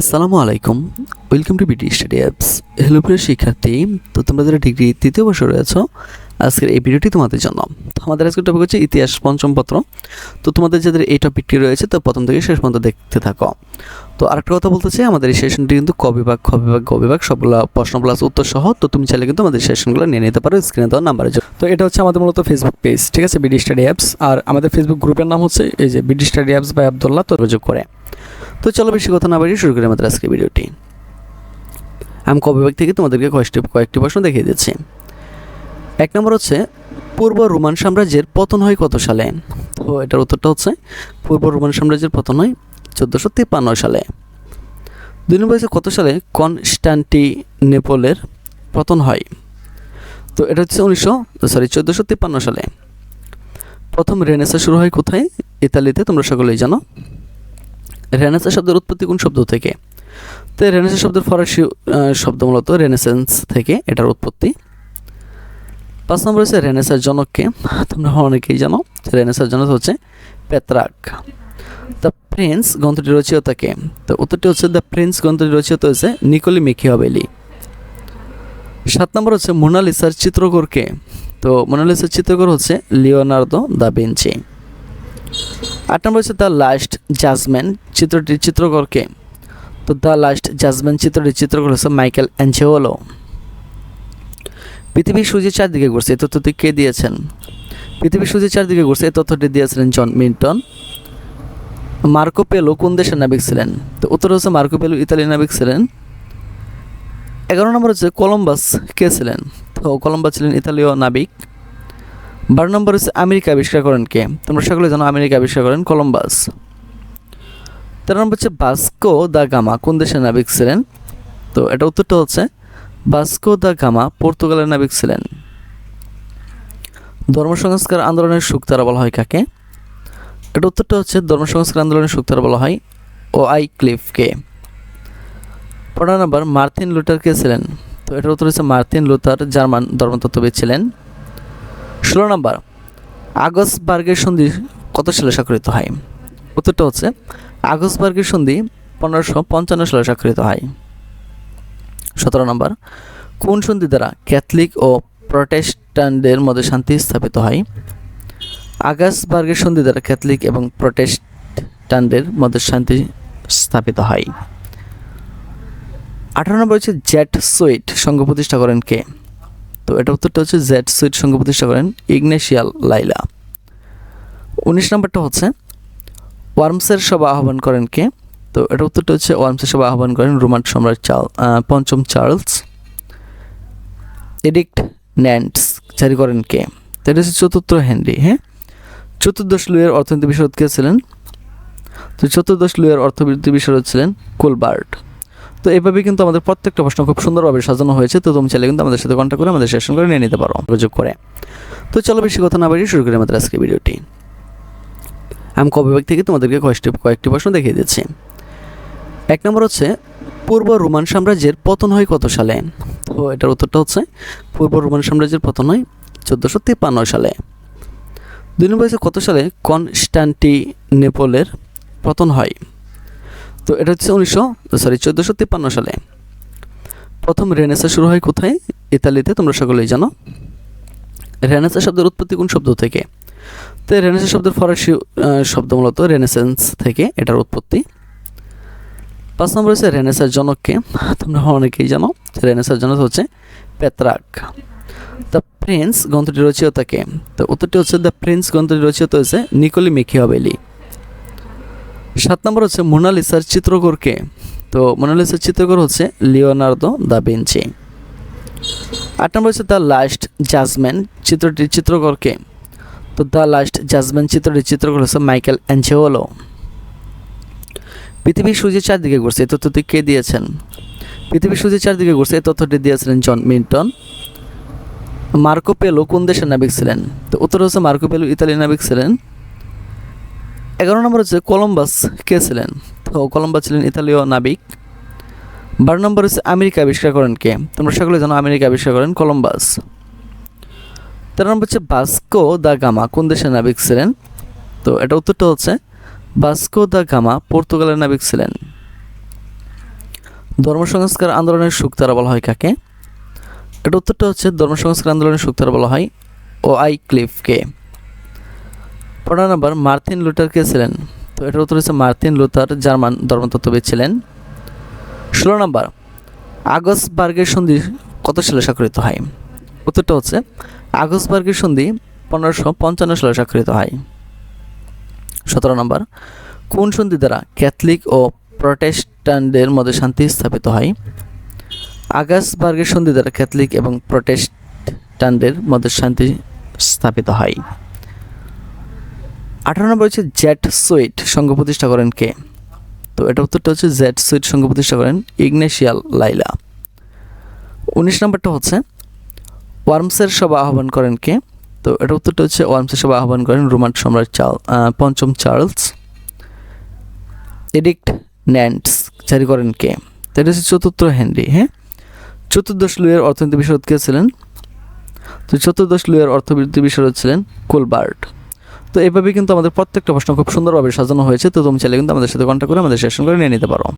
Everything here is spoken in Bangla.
আসসালামু আলাইকুম। Welcome to BT study apps hello প্রিয় শিক্ষার্থী। তো তোমরা যারা ডিগ্রি তৃতীয় বর্ষে রয়েছো, আজকের এই ভিডিওটি তোমাদের জন্য। তো আমাদের আজকের টপিক হচ্ছে ইতিহাস পঞ্চম পত্র। তো তোমাদের যাদের এই টপিকটি রয়েছে, তো প্রথম থেকে শেষ পর্যন্ত দেখতে থাকো। তো আরেকটা কথা বলতে চাই, আমাদের এই সেশনটি কিন্তু ক বিভাগ, খ বিভাগ, গ বিভাগ, সবগুলো প্রশ্ন প্লাস উত্তর সহ। তো তুমি চাইলে কিন্তু আমাদের সেশনগুলো নিয়ে নিতে পারো স্ক্রিনে দেওয়া নাম্বারে তো এটা হচ্ছে আমাদের মূলত ফেসবুক পেজ ঠিক আছে? বিডি স্টাডি অ্যাপস আর আমাদের ফেসবুক গ্রুপের নাম হচ্ছে এই যে BD study apps by Abdullah তো যোগ করে। তো চলো বেশি কথা না বাড়িয়ে শুরু করি আমাদের আজকে ভিডিওটি। আমি ক বিভাগ থেকে তোমাদেরকে কয়েকটি কয়েকটি প্রশ্ন দেখিয়ে দিচ্ছি। এক নম্বর হচ্ছে, পূর্ব রোমান সাম্রাজ্যের পতন হয় কত সালে? তো এটার উত্তরটা হচ্ছে, পূর্ব রোমান সাম্রাজ্যের পতন হয় চোদ্দোশো তিপ্পান্ন সালে। দুই নম্বর হচ্ছে, কত সালে কনস্টান্টিনেপলের পতন হয়? তো এটা হচ্ছে উনিশশো সরি চোদ্দোশো তিপ্পান্ন সালে। প্রথম রেনেসা শুরু হয় কোথায়? ইতালিতে, তোমরা সকলেই জানো। রেনেসা শব্দের উৎপত্তি কোন শব্দ থেকে? তো রেনেসা শব্দের ফরাসি শব্দ মূলত রেনেসেন্স থেকে এটার উৎপত্তি। পাঁচ নম্বর হচ্ছে রেনেসার জনককে। তোমরা অনেকেই জানো রেনেসার জনক হচ্ছে পেত্রাক দ্য প্রিন্স গ্রন্থটি রচিয়তাকে তো উত্তরটি হচ্ছে দ্য প্রিন্স গ্রন্থটি রচিত হয়েছে নিকোলি মেকিয়াবেলি সাত নম্বর হচ্ছে মোনালিসার চিত্রকরকে। তো মোনালিসার চিত্রকর হচ্ছে লিওনার্দো দা ভিঞ্চি। আট নম্বর হচ্ছে দ্য লাস্ট জাজমেন্ট চিত্রটির চিত্রকরকে। তো দ্য লাস্ট জাজমেন্ট চিত্রটির চিত্রকর হচ্ছে মাইকেল অ্যাঞ্জেওলো পৃথিবীর সূর্য চারদিকে ঘুরছে, এই তথ্যটি কে দিয়েছেন? পৃথিবীর সূর্য চারদিকে ঘুরছে, এই তথ্যটি দিয়েছিলেন জন মিল্টন মার্কো পেল কোন দেশের নাবিক ছিলেন? তো উত্তর হচ্ছে মার্কো পেল, ইতালির নাবিক ছিলেন। এগারো নম্বর হচ্ছে কলম্বাস কে ছিলেন? তো কলম্বাস ছিলেন ইতালীয় নাবিক। বারো নম্বর হচ্ছে আমেরিকা আবিষ্কার করেন কে? তোমরা সকলে জানো আমেরিকা আবিষ্কার করেন কলম্বাস। তেরো নম্বর হচ্ছে বাস্কো দা গামা, কোন দেশের নাবিক ছিলেন? তো এটা উত্তরটা হচ্ছে বাস্কো দা গামা, পর্তুগালের নাবিক ছিলেন। ধর্ম সংস্কার আন্দোলনের সুক্তারা বলা হয় কাকে? এটা উত্তরটা হচ্ছে ধর্ম সংস্কার আন্দোলনের সুক্তারা বলা হয় ও আই ক্লিফকে পনেরো নম্বর মার্তিন লুথার কে ছিলেন? তো এটার উত্তর হচ্ছে মার্তিন লুথার, জার্মান ধর্মতত্ত্ববিদ ছিলেন। ষোলো নম্বর আগস্টবার্গের সন্ধি কত সালে স্বাক্ষরিত হয়? উত্তরটা হচ্ছে আগস্টবার্গের সন্ধি পনেরোশো পঞ্চান্ন সালে স্বাক্ষরিত হয়। সতেরো নম্বর, কোন সন্ধি দ্বারা ক্যাথলিক ও প্রটেস্ট্যান্টদের মধ্যে শান্তি স্থাপিত হয়? আগস্টবার্গের সন্ধি দ্বারা ক্যাথলিক এবং প্রটেস্ট্যান্টদের মধ্যে শান্তি স্থাপিত হয়। আঠারো নম্বর হচ্ছে জ্যাট সুইট, সংঘ প্রতিষ্ঠা করেন কে? তো এটা উত্তরটা হচ্ছে জেড সুইট সংঘ প্রতিষ্ঠা করেন ইগনেশিয়াল লাইলা। উনিশ নম্বরটা হচ্ছে, ওয়ার্মসের সভা আহ্বান করেন কে? তো এটা উত্তরটা হচ্ছে ওয়ার্মসের সভা আহ্বান করেন রোমান সম্রাট চার্ল পঞ্চম চার্লস। এডিক্ট ন্যান্টস, জারি করেন কে? তো এটা হচ্ছে চতুর্থ হেনরি হ্যাঁ? চতুর্দশ লুইয়ের অর্থনীতি বিশরদ কে ছিলেন? তো চতুর্দশ লুইয়ের অর্থনীতি বিশরদ ছিলেন কোলবার্ট। তো এভাবে কিন্তু আমাদের প্রত্যেকটা প্রশ্ন খুব সুন্দরভাবে সাজানো হয়েছে। তো তুমি চাইলে কিন্তু আমাদের সাথে কন্ট্যাক্ট করে আমাদের সেশন করে নিয়ে নিতে পারো। যোগাযোগ করে। তো চলো বেশি কথা না বাড়িয়ে শুরু করি আমাদের আজকে ভিডিওটি। আমি ক বিভাগ থেকে তোমাদেরকে কয়েকটি কয়েকটি প্রশ্ন দেখিয়ে দিচ্ছি। এক নম্বর হচ্ছে, পূর্ব রোমান সাম্রাজ্যের পতন হয় কত সালে? তো এটার উত্তরটা হচ্ছে, পূর্ব রোমান সাম্রাজ্যের পতন হয় চোদ্দোশো তিপ্পান্ন সালে। দুই নম্বর হচ্ছে, কত সালে কনস্টান্টিনেপলের পতন হয়? তো এটা হচ্ছে উনিশশো সরি চোদ্দোশো তিপ্পান্ন সালে। প্রথম রেনেসা শুরু হয় কোথায়? ইতালিতে, তোমরা সকলেই জানো। রেনেসা শব্দের উৎপত্তি কোন শব্দ থেকে? তো রেনেসা শব্দের ফরাসি শব্দ মূলত রেনেসেন্স থেকে, এটার উৎপত্তি। পাঁচ নম্বর হচ্ছে রেনেসার জনককে। তোমরা অনেকেই জানো রেনেসার জনক হচ্ছে পেত্রাক। দ্য প্রিন্স, গ্রন্থটি রচিয়তাকে তো উত্তরটি হচ্ছে, দ্য প্রিন্স, গ্রন্থটি রচিত হয়েছে নিকোলি মেকিয়াবেলি সাত নম্বর হচ্ছে মোনালিসার চিত্রকরকে। তো মোনালিসার চিত্রকর হচ্ছে লিওনার্দো দা ভিঞ্চি আট নম্বর হচ্ছে দ্য লাস্ট জাজমেন্ট চিত্রটির চিত্রকরকে। তো দ্য লাস্ট জাজমেন্ট চিত্রটির চিত্রকর হচ্ছে মাইকেল অ্যাঞ্জেওলো পৃথিবীর সূর্যের চারদিকে ঘুরছে, এই তথ্যটি কে দিয়েছেন? পৃথিবীর সূর্য চারদিকে ঘুরছে, এই তথ্যটি দিয়েছিলেন জন মিল্টন। মার্কো পেল কোন দেশের নাবিক ছিলেন? তো উত্তর হচ্ছে মার্কো পেল, ইতালির নাবিক ছিলেন এগারো নম্বর হচ্ছে কলম্বাস কে ছিলেন? তো কলম্বাস ছিলেন ইতালীয় নাবিক। বারো নম্বর হচ্ছে আমেরিকা আবিষ্কার করেন কে? তোমরা সকলে জানো আমেরিকা আবিষ্কার করেন কলম্বাস। তেরো নম্বর হচ্ছে বাস্কো দা গামা, কোন দেশের নাবিক ছিলেন? তো এটা উত্তরটা হচ্ছে বাস্কো দা গামা, পর্তুগালের নাবিক ছিলেন। ধর্ম সংস্কার আন্দোলনের সুক্তারা বলা হয় কাকে? এটা উত্তরটা হচ্ছে ধর্ম সংস্কার আন্দোলনের সুক্তারা বলা হয় ও আই ক্লিফকে। পনেরো নম্বর মার্তিন লুথার কে ছিলেন? তো এটার উত্তর হচ্ছে মার্তিন লুথার, জার্মান ধর্মতত্ত্ববিদ ছিলেন। ষোলো নম্বর আগস্টবার্গের সন্ধি কত সালে স্বাক্ষরিত হয়? উত্তরটা হচ্ছে আগস্টবার্গের সন্ধি পনেরোশো পঞ্চান্ন সালে স্বাক্ষরিত হয়। সতেরো নম্বর, কোন সন্ধি দ্বারা ক্যাথলিক ও প্রটেস্ট্যান্টদের মধ্যে শান্তি স্থাপিত হয়? আগস্টবার্গের সন্ধি দ্বারা ক্যাথলিক এবং প্রটেস্ট্যান্টদের মধ্যে শান্তি স্থাপিত হয়। আঠারো নম্বর হচ্ছে জ্যাট সুইট সংঘ প্রতিষ্ঠা করেন কে? তো এটা উত্তরটা হচ্ছে জ্যাট সুইট সংঘ প্রতিষ্ঠা করেন ইগনেশিয়াল লাইলা। উনিশ নম্বরটা হচ্ছে, ওয়ার্মসের সভা আহ্বান করেন কে? তো এটা উত্তরটা হচ্ছে ওয়ার্মসের সভা আহ্বান করেন রোমান সম্রাট চার্ল পঞ্চম চার্লস। এডিক্ট ন্যান্টস, জারি করেন কে? তো এটা হচ্ছে চতুর্থ হেনরি হ্যাঁ? চতুর্দশ লুইয়ের অর্থনীতি বিশারদ কে ছিলেন? তো চতুর্দশ লুইয়ের অর্থনীতি বিশারদ ছিলেন কোলবার্ট। তো এভাবে কিন্তু আমাদের প্রত্যেকটা প্রশ্ন খুব সুন্দরভাবে সাজানো হয়েছে। তো তুমি চাইলে কিন্তু আমাদের সাথে কন্ট্যাক্ট করে আমাদের সেশন করে নিয়ে নিতে পারো।